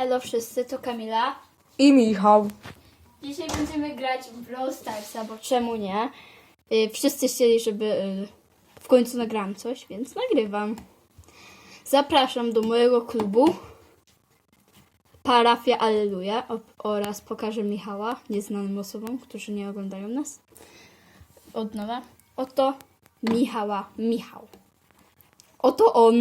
Elo wszyscy, to Kamila. I Michał. Dzisiaj będziemy grać w Brawl Starsa, bo czemu nie? Y, Wszyscy chcieli, żeby y, w końcu nagrałam coś, więc nagrywam. Zapraszam do mojego klubu Parafia Alleluja oraz pokażę Michała, nieznanym osobom, którzy nie oglądają nas. Od nowa. Oto Michała, Michał. Oto on.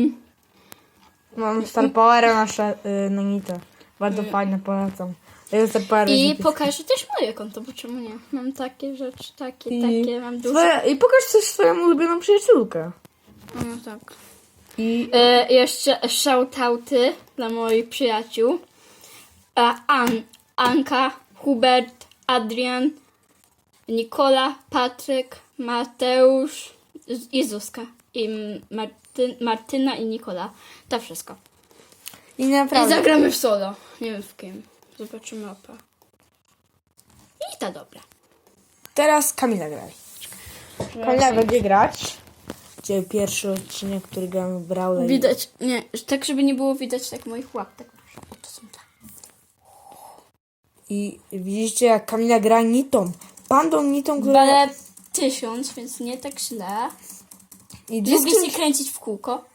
Mam Star Powera nasze y, na nitę. Bardzo fajne, polecam. Jest I pokażę też moje konto, bo czemu nie? Mam takie rzeczy, takie, I, takie, mam dużo. swoje, I pokaż coś swoją ulubioną przyjaciółkę. No tak. I E, jeszcze shoutouty dla moich przyjaciół. E, An, Anka, Hubert, Adrian, Nikola, Patryk, Mateusz i Zuzka. I Marty, Martyna i Nikola. To wszystko. I I naprawdę. zagramy w solo. Nie wiem w kim. Zobaczymy opa. I to dobra. Teraz Kamila graj. Kamila będzie grać. Gdzie pierwszy odcinek, który gramy w Brawley. Widać, nie, tak żeby nie było widać tak moich łapek. O, to są te. I widzicie jak Kamila gra nitą. Pandą nitą, która... Ale tysiąc, więc nie tak źle. I, Lubię się kręcić w kółko.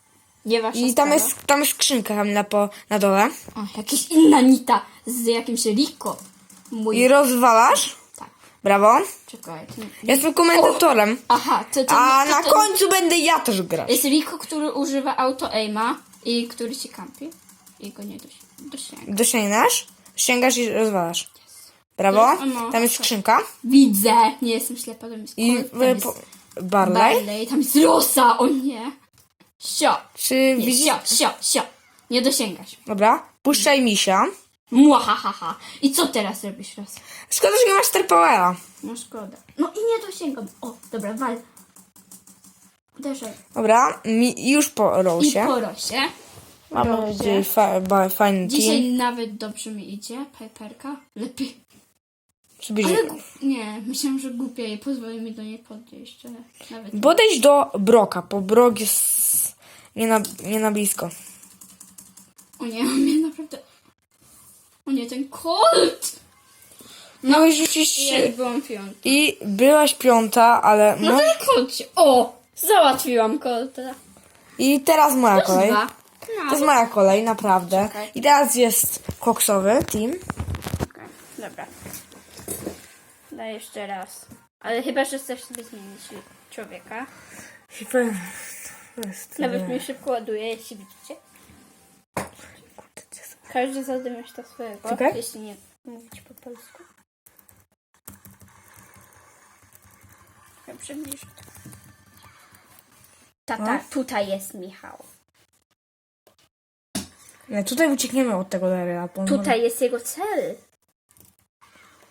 Nie wasza I tam sprawa. jest, tam jest skrzynka Kamila po, na dole. O, jakaś inna nita z jakimś Rico. Mój. I rozwalasz. Tak, Brawo. czekaj. Ja jestem komentatorem. Aha, to, to, A to, na to, końcu będę ja też grać. Jest Rico, który używa auto-aima i który ci kampi. I go nie dosi- dosięga. Dosięgnasz, sięgasz i rozwalasz. Brawo. No, Tam jest skrzynka. Widzę! Nie jestem ślepa, tam jest I Colt, tam jest po, Barley. Barley, tam jest Rosa, o nie! Sio, Czy nie, widzisz? sio, sio, sio. Nie dosięgasz. Dobra. Puszczaj misia. Muahahaha. I co teraz robisz, Rosa? Szkoda, że nie masz Star Powera. No szkoda. No i nie dosięgam. O, dobra, wal. Uderzaj. Dobra. Mi, już po I Rosie. po Rosie. Mamy Rosie. dzisiaj fa, ba, fajny Dzisiaj team. nawet dobrze mi idzie. Piperka. Lepiej. Ale gu- nie, myślałam, że głupia i pozwoli mi do niej podejść, ale nawet... Podejdź do Broka, bo Brok jest nie na, nie na blisko. O nie, on mnie naprawdę... O nie, ten Colt! No i rzucić I byłam piąta. I byłaś piąta, ale... No No, Colt się... O! Załatwiłam Colta. I teraz moja kolej. Dwa. To No, jest moja kolej, naprawdę. Czekaj. I teraz jest koksowy team. Okej, dobra. Daj jeszcze raz. Ale chyba, że chcesz sobie zmienić człowieka. Nawet mi szybko ładuje, jeśli widzicie. Każdy zadymyśla swojego, Czekaj. jeśli nie mówić po polsku. Ja przybliżę to. Tata, No. tutaj jest Michał. Nie, tutaj uciekniemy od tego Daryla. bo on Tutaj jest jego cel.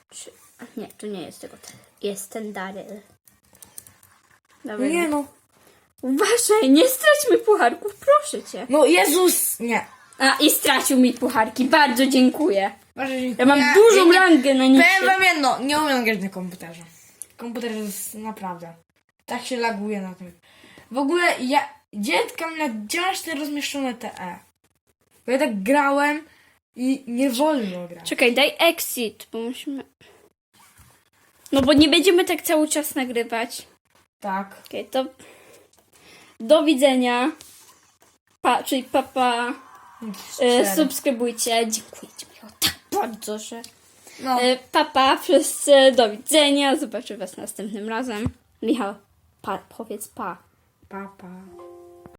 Czy... a Nie, to nie jest jego cel. Jest ten Daryl. Dobra. Nie no. Uważaj, nie strać mi pucharków, proszę cię. No Jezus! Nie. A, i stracił mi pucharki, bardzo dziękuję. Bardzo Ja mam dużą rangę na nim. Powiem wam jedno, nie umiem grać na komputerze. Komputer jest naprawdę. Tak się laguje na tym. W ogóle ja. Dziecka na gdzie masz te rozmieszczone te E? Bo ja tak grałem i nie wolno grać. Czekaj, daj exit, bo musimy... No bo nie będziemy tak cały czas nagrywać. Tak. Okej, to... Do widzenia. Pa, czyli papa. E, Cztery. subskrybujcie. Dziękuję ci, tak bardzo, że... No. E, papa, wszyscy, do widzenia. Zobaczę was następnym razem. Michał, pa, powiedz pa. Papa. Pa.